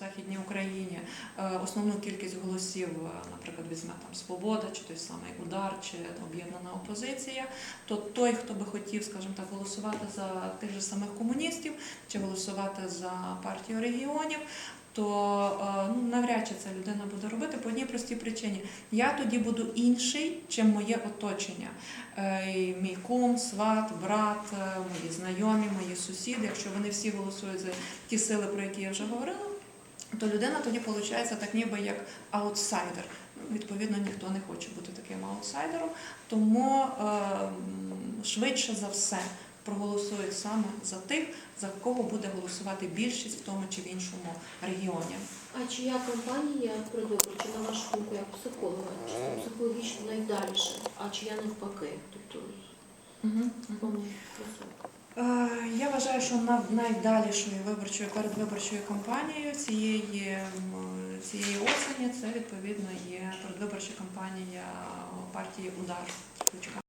Західній Україні е, основну кількість голосів, е, наприклад, візьме там Свобода, чи той самий Удар, чи об'єднана опозиція, то той, хто би хотів, скажімо так, голосувати за тих же самих комуністів чи голосувати за партію регіонів, то е, ну, навряд чи ця людина буде робити по одній простій причині. Я тоді буду інший, чим моє оточення. Мій кум, сват, брат, мої знайомі, мої сусіди, якщо вони всі голосують за ті сили, про які я вже говорила, то людина тоді виходить так ніби як аутсайдер. Відповідно, ніхто не хоче бути таким аутсайдером, тому е, швидше за все проголосують саме за тих, за кого буде голосувати більшість в тому чи в іншому регіоні. А чия кампанія предвиборча, на вашу думку, як психолога, чи психологічно найдальше, а чия навпаки? Тобто, високо. Е, Я вважаю, що на найдалішою виборчою передвиборчою кампанією цієї, цієї осені це відповідно є передвиборча кампанія партії Удар.